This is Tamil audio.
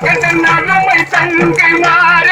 என் அருமை தங்கை மாறி